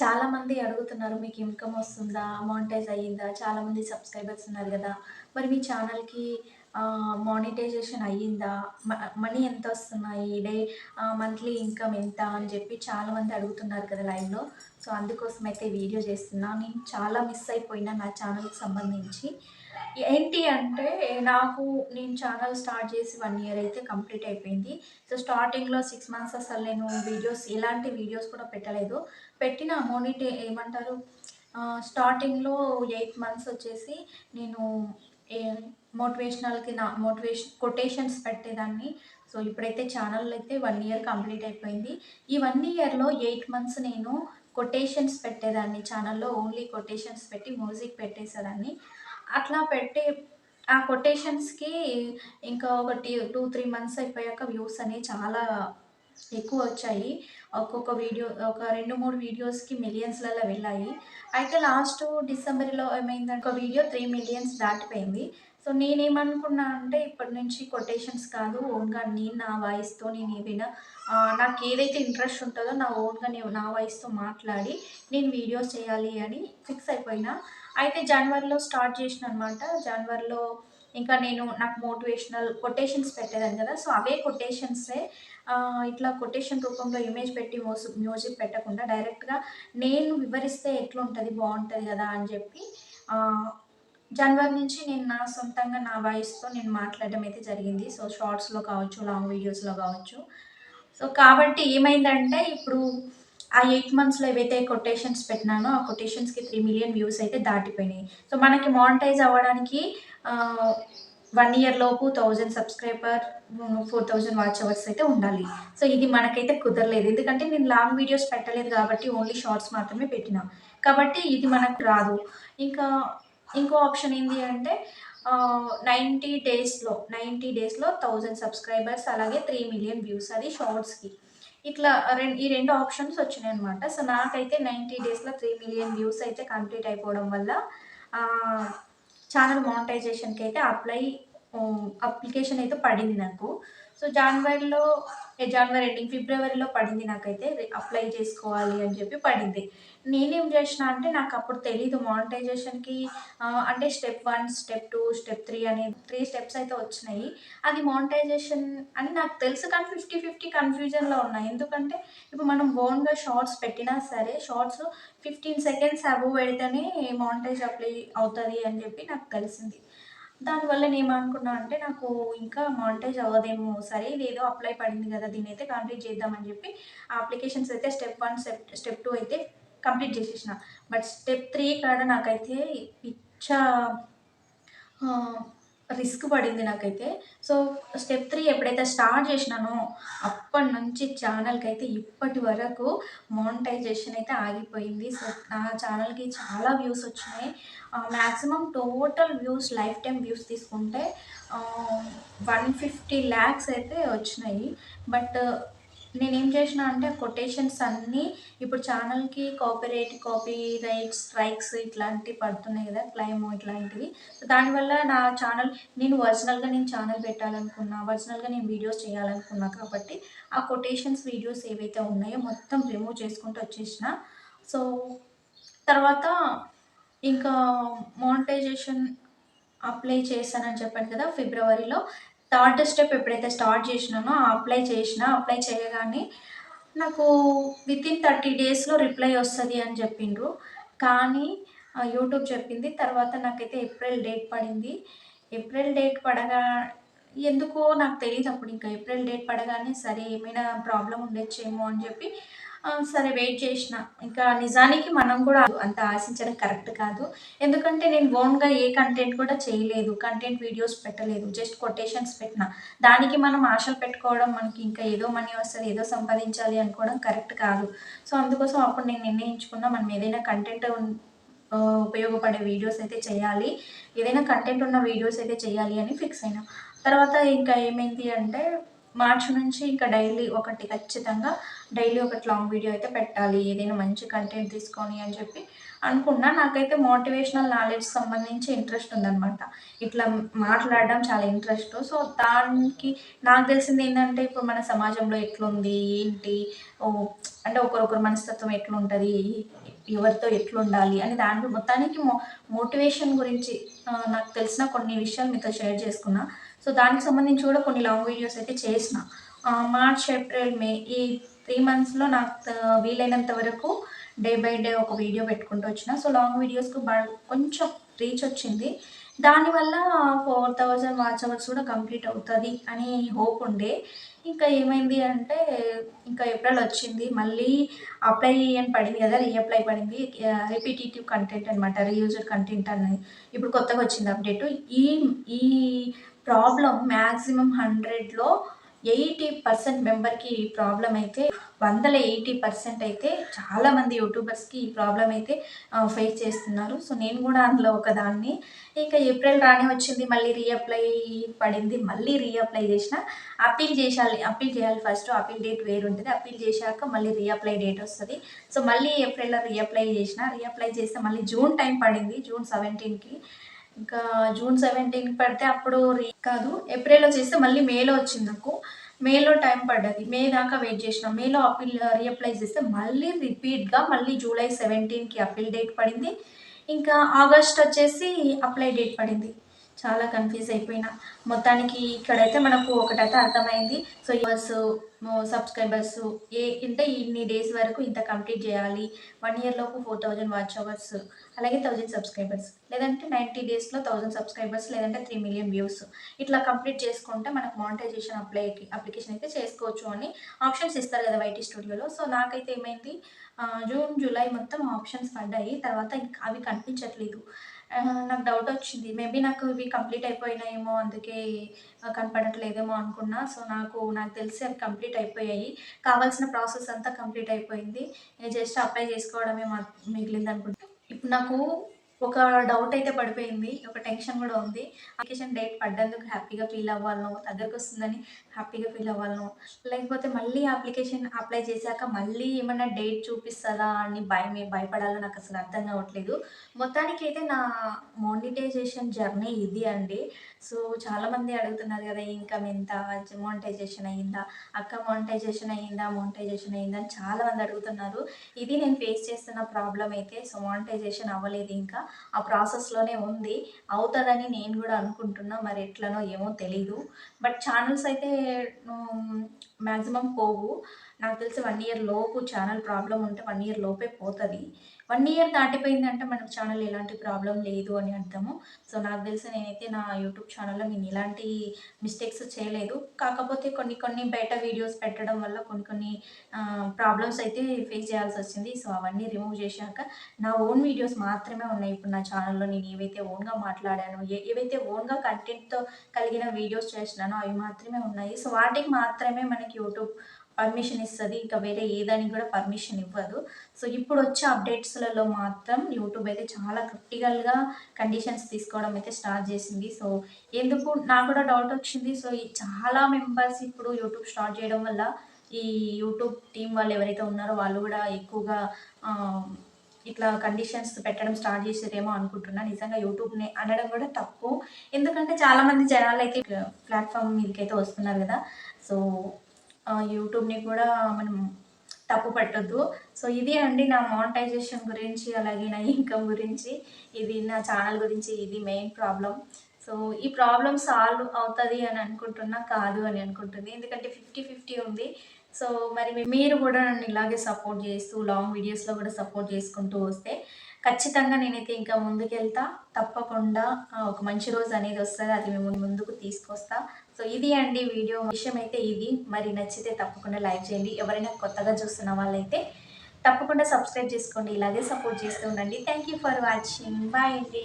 చాలామంది అడుగుతున్నారు మీకు ఇన్కమ్ వస్తుందా? మానిటైజ్ అయ్యిందా? చాలామంది సబ్స్క్రైబర్స్ ఉన్నారు కదా మరి మీ ఛానల్‌కి మానిటైజేషన్ అయ్యిందా? మ మనీ ఎంతొస్తున్నాయి? డే మంత్లీ ఇన్కమ్ ఎంత? అని చెప్పి చాలామంది అడుగుతున్నారు కదా లైవ్‌లో. సో, అందుకోసం అయితే వీడియో చేస్తున్నా. నేను చాలా మిస్ అయిపోయినా నా ఛానల్‌కి సంబంధించి. ఏంటి అంటే నాకు నేను ఛానల్ స్టార్ట్ చేసి వన్ ఇయర్ అయితే కంప్లీట్ అయిపోయింది. సో, స్టార్టింగ్‌లో సిక్స్ మంత్స్ అసలు నేను వీడియోస్ ఎలాంటి వీడియోస్ కూడా పెట్టలేదు. పెట్టిన మోనిటే ఏమంటారు స్టార్టింగ్‌లో ఎయిట్ మంత్స్ వచ్చేసి నేను ఏ మోటివేషనల్‌కి నా మోటివేషన్ కొటేషన్స్ పెట్టేదాన్ని. సో, ఇప్పుడైతే ఛానల్ అయితే వన్ ఇయర్ కంప్లీట్ అయిపోయింది. ఈ వన్ ఇయర్‌లో ఎయిట్ మంత్స్ నేను కొటేషన్స్ పెట్టేదాన్ని ఛానల్‌లో. ఓన్లీ కొటేషన్స్ పెట్టి మ్యూజిక్ పెట్టేసేదాన్ని. అట్లా పెట్టే ఆ కొటేషన్స్‌కి ఇంకా ఒకటి 2, 3 మంత్స్ అయిపోయాక వ్యూస్ అనేవి చాలా ఎక్కువ వచ్చాయి ఒక్కొక్క వీడియో ఒక 2, 3 వీడియోస్‌కి మిలియన్స్‌లలో వెళ్ళాయి. అయితే లాస్ట్ డిసెంబర్‌లో ఏమైందంటే ఒక వీడియో త్రీ మిలియన్స్ దాటిపోయింది. సో, నేనేమనుకున్నా అంటే ఇప్పటి నుంచి కొటేషన్స్ కాదు ఓన్‌గా నేను నా వాయిస్‌తో నేను ఏదైనా నాకు ఏదైతే ఇంట్రెస్ట్ ఉంటుందో నా ఓన్‌గా నేను నా వాయిస్‌తో మాట్లాడి నేను వీడియోస్ చేయాలి అని ఫిక్స్ అయిపోయినా. అయితే జనవరిలో స్టార్ట్ చేసిన అనమాట. జనవరిలో ఇంకా నేను నాకు మోటివేషనల్ కొటేషన్స్ పెట్టేదాన్ని కదా! సో, అవే కొటేషన్సే ఇట్లా కొటేషన్ రూపంలో ఇమేజ్ పెట్టి మోసు మ్యూజిక్ పెట్టకుండా డైరెక్ట్‌గా నేను వివరిస్తే ఎట్లుంటుంది బాగుంటుంది కదా అని చెప్పి జనవరి నుంచి నేను నా సొంతంగా నా వాయిస్‌తో నేను మాట్లాడడం అయితే జరిగింది. సో, షార్ట్స్‌లో కావచ్చు, లాంగ్ వీడియోస్‌లో కావచ్చు. సో, కాబట్టి ఏమైందంటే ఇప్పుడు ఆ ఎయిట్ మంత్స్‌లో ఏవైతే కొటేషన్స్ పెట్టినానో ఆ కొటేషన్స్‌కి త్రీ మిలియన్ వ్యూస్ అయితే దాటిపోయినాయి. సో, మనకి మానిటైజ్ అవ్వడానికి వన్ ఇయర్ లోపు thousand subscriber four thousand watch hours అయితే ఉండాలి. సో, ఇది మనకైతే కుదరలేదు. ఎందుకంటే నేను లాంగ్ వీడియోస్ పెట్టలేదు కాబట్టి ఓన్లీ షార్ట్స్ మాత్రమే పెట్టినా. కాబట్టి ఇది మనకు రాదు. ఇంకా ఇంకో ఆప్షన్ ఏంటి అంటే నైంటీ డేస్‌లో 90 డేస్‌లో థౌజండ్ సబ్స్క్రైబర్స్ అలాగే త్రీ మిలియన్ వ్యూస్ అది షార్ట్స్‌కి. ఇట్లా రెండు ఈ రెండు ఆప్షన్స్ వచ్చినాయనమాట. సో, నాకైతే 90 డేస్‌లో త్రీ మిలియన్ వ్యూస్ అయితే కంప్లీట్ అయిపోవడం వల్ల ఛానల్ మానిటైజేషన్‌కి అయితే అప్లై అప్లికేషన్ అయితే పడింది నాకు. సో, జనవరిలో జనవరి ఎండింగ్ ఫిబ్రవరిలో పడింది నాకైతే అప్లై చేసుకోవాలి అని చెప్పి పడింది. నేనేం చేసినా అంటే నాకప్పుడు తెలీదు మానిటైజేషన్‌కి అంటే step one step two step three అని త్రీ స్టెప్స్ అయితే వచ్చినాయి. అది మానిటైజేషన్ అని నాకు తెలుసు కానీ 50, 50 కన్‌ఫ్యూజన్‌లో ఉన్నాయి ఎందుకంటే ఇప్పుడు మనం ఓన్‌గా షార్ట్స్ పెట్టినా సరే షార్ట్స్ 15 సెకండ్స్ అబోవ్ పెడితేనే మానిటైజ్ అప్లై అవుతుంది అని చెప్పి నాకు తెలిసింది. దానివల్ల నేనేమనుకున్నా అంటే నాకు ఇంకా మానిటైజ్ అవ్వదేమో సరే ఇదేదో అప్లై పడింది కదా! దీని అయితే కంప్లీట్ చేద్దామని చెప్పి ఆ అప్లికేషన్స్ అయితే step one step step two అయితే కంప్లీట్ చేసేసిన. బట్ స్టెప్ త్రీ కాడ నాకైతే పిచ్చ రిస్క్ పడింది నాకైతే. సో, స్టెప్ త్రీ ఎప్పుడైతే స్టార్ట్ చేసినానో అప్పటినుంచి అయితే ఇప్పటి వరకు మానిటైజేషన్ అయితే ఆగిపోయింది. సో, నా ఛానల్‌కి చాలా వ్యూస్ వచ్చినాయి. Maximum total views lifetime views తీసుకుంటే వన్ ఫిఫ్టీ ల్యాక్స్ అయితే వచ్చినాయి. బట్ నేనేం చేసినా అంటే కొటేషన్స్ అన్నీ ఇప్పుడు ఛానల్‌కి కాపీరైట్, కాపీ రైట్ స్ట్రైక్స్ ఇట్లాంటివి పడుతున్నాయి కదా! క్లైమ్ ఇట్లాంటివి. దానివల్ల నా ఛానల్ నేను ఒరిజినల్‌గా నేను ఛానల్ పెట్టాలనుకున్నా, ఒరిజినల్‌గా నేను వీడియోస్ చేయాలనుకున్నా కాబట్టి ఆ కొటేషన్స్ వీడియోస్ ఏవైతే ఉన్నాయో మొత్తం రిమూవ్ చేసుకుంటూ వచ్చేసిన. సో, తర్వాత ఇంకా మానిటైజేషన్ అప్లై చేశానని చెప్పాను కదా! ఫిబ్రవరిలో. థర్డ్ స్టెప్ ఎప్పుడైతే స్టార్ట్ చేసినానో అప్లై చేసినా. అప్లై చేయగానే నాకు వితిన్ 30 డేస్‌లో రిప్లై వస్తుంది అని చెప్పిండ్రు. కానీ యూట్యూబ్ చెప్పింది. తర్వాత నాకైతే ఏప్రిల్ డేట్ పడింది. ఏప్రిల్ డేట్ పడగా ఎందుకో నాకు తెలియదు అప్పుడు ఇంకా ఏప్రిల్ డేట్ పడగానే సరే ఏమైనా ప్రాబ్లం ఉండొచ్చేమో అని చెప్పి సరే వెయిట్ చేసిన. ఇంకా నిజానికి మనం కూడా అంత ఆశించడం కరెక్ట్ కాదు. ఎందుకంటే నేను ఓన్‌గా ఏ కంటెంట్ కూడా చేయలేదు. కంటెంట్ వీడియోస్ పెట్టలేదు. జస్ట్ కొటేషన్స్ పెట్టిన దానికి మనం ఆశలు పెట్టుకోవడం మనకి ఇంకా ఏదో మనీ వస్తుంది ఏదో సంపాదించాలి అనుకోవడం కరెక్ట్ కాదు. సో, అందుకోసం అప్పుడు నేను నిర్ణయించుకున్నా మనం ఏదైనా కంటెంట్ ఉపయోగపడే వీడియోస్ అయితే చేయాలి. ఏదైనా కంటెంట్ ఉన్న వీడియోస్ అయితే చేయాలి అని ఫిక్స్ అయినా. తర్వాత ఇంకా ఏమైంది అంటే మార్చ్ నుంచి ఇంకా డైలీ ఒకటి ఖచ్చితంగా డైలీ ఒకటి లాంగ్ వీడియో అయితే పెట్టాలి. ఏదైనా మంచి కంటెంట్ తీసుకొని అని చెప్పి అనుకున్నా. నాకైతే మోటివేషనల్ నాలెడ్జ్ సంబంధించి ఇంట్రెస్ట్ ఉందన్నమాట. ఇట్లా మాట్లాడడం చాలా ఇంట్రెస్ట్ సో దానికి నాకు తెలిసింది ఏంటంటే ఇప్పుడు మన సమాజంలో ఎట్లుంది ఏంటి ఓ అంటే ఒకరొకరు మనస్తత్వం ఎట్లుంటుంది ఎవరితో ఎట్లుండాలి అని దాని మొత్తానికి మో మోటివేషన్ గురించి నాకు తెలిసిన కొన్ని విషయాలు మీతో షేర్ చేసుకున్నా. సో దానికి సంబంధించి కూడా కొన్ని లాంగ్ వీడియోస్ అయితే చేసిన. మార్చ్ ఏప్రిల్ మే ఈ త్రీ మంత్స్లో నాకు వీలైనంత వరకు డే బై డే ఒక వీడియో పెట్టుకుంటూ వచ్చిన. సో లాంగ్ వీడియోస్కి కొంచెం రీచ్ వచ్చింది. దానివల్ల ఫోర్ థౌజండ్ వాచ్ అవర్స్ కూడా కంప్లీట్ అవుతుంది అని హోప్ ఉండే. ఇంకా ఏమైంది అంటే ఇంకా ఏప్రిల్ వచ్చింది. మళ్ళీ అప్లై అని పడింది కదా రీఅప్లై పడింది. రిపీటేటివ్ కంటెంట్ అనమాట రీయూజర్ కంటెంట్ అనేది ఇప్పుడు కొత్తగా వచ్చింది అప్డేట్ ఈ ఈ ప్రాబ్లం మ్యాక్సిమం హండ్రెడ్లో ఎయిటీ పర్సెంట్ మెంబర్కి ఈ ప్రాబ్లం అయితే వందల ఎయిటీ పర్సెంట్ అయితే చాలామంది యూట్యూబర్స్కి ఈ ప్రాబ్లం అయితే ఫేస్ చేస్తున్నారు. సో నేను కూడా అందులో ఒకదాన్ని. ఇంకా ఏప్రిల్ రానే వచ్చింది మళ్ళీ రీఅప్లై పడింది. మళ్ళీ రీఅప్లై చేసిన అప్పీల్ చేయాలి అప్పీల్ చేయాలి ఫస్ట్. అప్పీల్ డేట్ వేరు ఉంటుంది అప్పీల్ చేశాక మళ్ళీ రీఅప్లై డేట్ వస్తుంది. సో మళ్ళీ ఏప్రిల్లో రీఅప్లై చేసిన రీఅప్లై చేస్తే మళ్ళీ జూన్ టైం పడింది జూన్ సెవెంటీన్కి. ఇంకా జూన్ సెవెంటీన్కి పడితే అప్పుడు రీ- కాదు ఏప్రిల్లో చేస్తే మళ్ళీ మేలో వచ్చింది నాకు మేలో టైం పడ్డది. మే దాకా వెయిట్ చేసిన. మేలో అప్పీల్ రీఅప్లై చేస్తే మళ్ళీ రిపీట్గా మళ్ళీ జూలై సెవెంటీన్కి అప్పీల్ డేట్ పడింది. ఇంకా ఆగస్ట్ వచ్చేసి అప్లై డేట్ పడింది. చాలా కన్ఫ్యూజ్ అయిపోయినా. మొత్తానికి ఇక్కడైతే మనకు ఒకటైతే అర్థమైంది. సో యూవర్స్ సబ్స్క్రైబర్స్ ఏ అంటే ఇన్ని డేస్ వరకు ఇంత కంప్లీట్ చేయాలి. వన్ ఇయర్లోపు ఫోర్ థౌజండ్ వాచ్ అవర్స్ అలాగే థౌజండ్ సబ్స్క్రైబర్స్ లేదంటే నైంటీ డేస్లో థౌజండ్ సబ్స్క్రైబర్స్ లేదంటే త్రీ మిలియన్ వ్యూస్ ఇట్లా కంప్లీట్ చేసుకుంటే మనకు మానిటైజేషన్ అప్లై అప్లికేషన్ అయితే చేసుకోవచ్చు అని ఆప్షన్స్ ఇస్తారు కదా వైటీ స్టూడియోలో సో నాకైతే ఏమైంది? జూన్ జూలై మొత్తం ఆప్షన్స్ పడ్డాయి. తర్వాత అవి కనిపించట్లేదు. నాకు డౌట్ వచ్చింది. మేబీ నాకు ఇవి కంప్లీట్ అయిపోయినాయేమో అందుకే కనపడట్లేదేమో అనుకున్నా. సో నాకు నాకు తెలిసి అవి కంప్లీట్ అయిపోయాయి. కావాల్సిన ప్రాసెస్ అంతా కంప్లీట్ అయిపోయింది. జస్ట్ అప్లై చేసుకోవడమే మిగిలింది అనుకుంటా. ఇప్పుడు నాకు ఒక డౌట్ అయితే పడిపోయింది ఒక టెన్షన్ కూడా ఉంది. అప్లికేషన్ డేట్ పడ్డందుకు హ్యాపీగా ఫీల్ అవ్వాలను దగ్గరకు వస్తుందని హ్యాపీగా ఫీల్ అవ్వాలను లేకపోతే మళ్ళీ అప్లికేషన్ అప్లై చేశాక మళ్ళీ ఏమన్నా డేట్ చూపిస్తుందా అని భయం భయపడాలో నాకు అసలు అర్థం కావట్లేదు. మొత్తానికి అయితే నా మానిటైజేషన్ జర్నీ ఇది అండి. సో చాలామంది అడుగుతున్నారు కదా ఇన్కమ్ ఎంత మానిటైజేషన్ అయ్యిందా అక్క మానిటైజేషన్ అయ్యిందా మానిటైజేషన్ అయ్యిందా అని చాలామంది అడుగుతున్నారు. ఇది నేను ఫేస్ చేస్తున్న ప్రాబ్లం అయితే సో మానిటైజేషన్ అవ్వలేదు ఇంకా. ఆ ప్రాసెస్లోనే ఉంది. అవుతుందని నేను కూడా అనుకుంటున్నా. మరి ఎట్లనో ఏమో తెలీదు. బట్ ఛానల్స్ అయితే మ్యాక్సిమం పోవు. నాకు తెలిసి వన్ ఇయర్ లోపు ఛానల్ ప్రాబ్లం ఉంటే వన్ ఇయర్ లోపే పోతుంది. వన్ ఇయర్ దాటిపోయిందంటే మనకు ఛానల్ ఎలాంటి ప్రాబ్లం లేదు అని అర్థము. సో నాకు తెలిసి నేనైతే నా యూట్యూబ్ ఛానల్లో నేను ఇలాంటి మిస్టేక్స్ చేయలేదు. కాకపోతే కొన్ని కొన్ని బయట వీడియోస్ పెట్టడం వల్ల కొన్ని కొన్ని ప్రాబ్లమ్స్ అయితే ఫేస్ చేయాల్సి వచ్చింది. సో అవన్నీ రిమూవ్ చేశాక నా ఓన్ వీడియోస్ మాత్రమే ఉన్నాయి. ఇప్పుడు నా ఛానల్లో నేను ఏవైతే ఓన్గా మాట్లాడానో ఏ ఏవైతే ఓన్గా కంటెంట్తో కలిగిన వీడియోస్ చేసినానో అవి మాత్రమే ఉన్నాయి. సో వాటికి మాత్రమే మనకి యూట్యూబ్ పర్మిషన్ ఇస్తుంది ఇంకా వేరే ఏదానికి కూడా పర్మిషన్ ఇవ్వదు. సో ఇప్పుడు వచ్చే అప్డేట్స్లలో మాత్రం యూట్యూబ్ అయితే చాలా క్రిటికల్గా కండిషన్స్ తీసుకోవడం అయితే స్టార్ట్ చేసింది. సో ఎందుకు నాకు కూడా డౌట్ వచ్చింది. సో ఈ చాలా మెంబర్స్ ఇప్పుడు యూట్యూబ్ స్టార్ట్ చేయడం వల్ల ఈ యూట్యూబ్ టీం వాళ్ళు ఎవరైతే ఉన్నారో వాళ్ళు కూడా ఎక్కువగా ఇట్లా కండిషన్స్ పెట్టడం స్టార్ట్ చేసేదేమో అనుకుంటున్నా. నిజంగా యూట్యూబ్ని అనడం కూడా తప్పు. ఎందుకంటే చాలామంది జనాలు అయితే ప్లాట్ఫామ్ మీదకి అయితే వస్తున్నారు కదా. సో యూట్యూబ్ని కూడా మనం తప్పు పట్టద్దు. సో ఇది అండి నా మానిటైజేషన్ గురించి అలాగే నా ఇన్కమ్ గురించి. ఇది నా ఛానల్ గురించి ఇది మెయిన్ ప్రాబ్లం సో ఈ ప్రాబ్లం సాల్వ్ అవుతుంది అని అనుకుంటున్నా కాదు అని అనుకుంటుంది. ఎందుకంటే ఫిఫ్టీ ఫిఫ్టీ ఉంది. సో మరి మీరు కూడా నన్ను ఇలాగే సపోర్ట్ చేస్తూ లాంగ్ వీడియోస్లో కూడా సపోర్ట్ చేసుకుంటూ వస్తే ఖచ్చితంగా నేనైతే ఇంకా ముందుకెళ్తా. తప్పకుండా ఒక మంచి రోజు అనేది వస్తుంది. అది మేము ముందుకు తీసుకొస్తా. సో ఇది అండి వీడియో. విషయం అయితే ఇది. మరి నచ్చితే తప్పకుండా లైక్ చేయండి. ఎవరైనా కొత్తగా చూస్తున్న వాళ్ళైతే తప్పకుండా సబ్స్క్రైబ్ చేసుకోండి. ఇలాగే సపోర్ట్ చేస్తూ ఉండండి. Thank you for watching bye అండి.